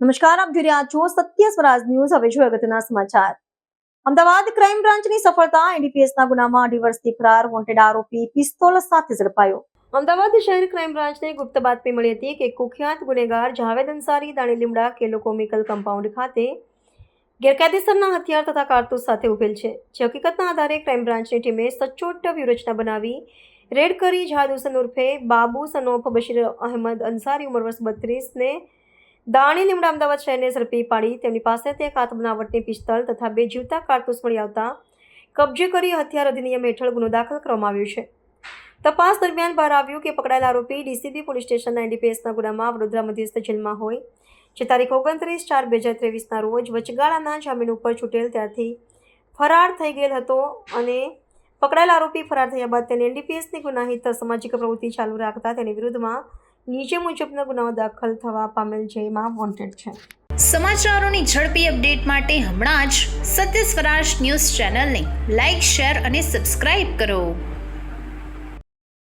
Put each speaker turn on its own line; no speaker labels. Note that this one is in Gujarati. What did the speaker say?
નમસ્કાર, આપ જોઈ રહ્યા છો સત્ય સ્વરાજ ન્યૂઝ. હવે જો અગત્યના સમાચાર. અમદાવાદ ક્રાઇમ બ્રાન્ચની સફળતા એનડીપીએસના ગુનામાં અઢી વર્ષથી ફરાર વોન્ટેડ આરોપી પિસ્તોલ સાથે ઝડપાયો. અમદાવાદ શહેર ક્રાઇમ બ્રાન્ચને ગુપ્ત બાતમી મળી હતી કે કુખ્યાત ગુનેગાર જાવેદ અંસારી દાણી લીમડા કેલો કોમિકલ કમ્પાઉન્ડ ખાતે ગેરકાયદેસરના હથિયાર તથા કારતૂસ સાથે ઉભેલ છે. જે હકીકતના આધારે ક્રાઇમ બ્રાન્ચની ટીમે સચોટ વ્યૂહરચના બનાવી, રેડ કરી જહાદ ઉર્ફે બાબુ સનોફ બશીર અહેમદ અંસારી ઉંમર વર્ષ બત્રીસને દાણી લીમડા અમદાવાદ શહેરને ઝડપી પાડી. તેમની પાસેથી એક હાથ બનાવટની પિસ્તલ તથા બે જીવતા કારતૂસ મળી આવતા કબજે કરી હથિયાર અધિનિયમ હેઠળ ગુનો દાખલ કરવામાં આવ્યો છે. તપાસ દરમિયાન બહાર આવ્યું કે પકડાયેલા આરોપી ડીસીબી પોલીસ સ્ટેશનના એનડીપીએસના ગુનામાં વડોદરા મધ્યસ્થ જેલમાં હોય. જે તારીખ ઓગણત્રીસ ચાર બે હજાર ત્રેવીસના રોજ વચગાળાના જામીન ઉપર છૂટેલ ત્યારથી ફરાર થઈ ગયેલ હતો અને પકડાયેલા આરોપી ફરાર થયા બાદ તેને એનડીપીએસની ગુનાહિત સામાજિક પ્રવૃત્તિ ચાલુ રાખતા તેની વિરુદ્ધમાં નીચે મુજબના ગુનાઓ દાખલ થવા પામેલ એમાં વોન્ટેડ છે.
સમાચારોની ઝડપી અપડેટ માટે હમણાં જ સત્ય સ્વરાજ ન્યૂઝ ચેનલને લાઇક શેર અને સબસ્ક્રાઇબ કરો.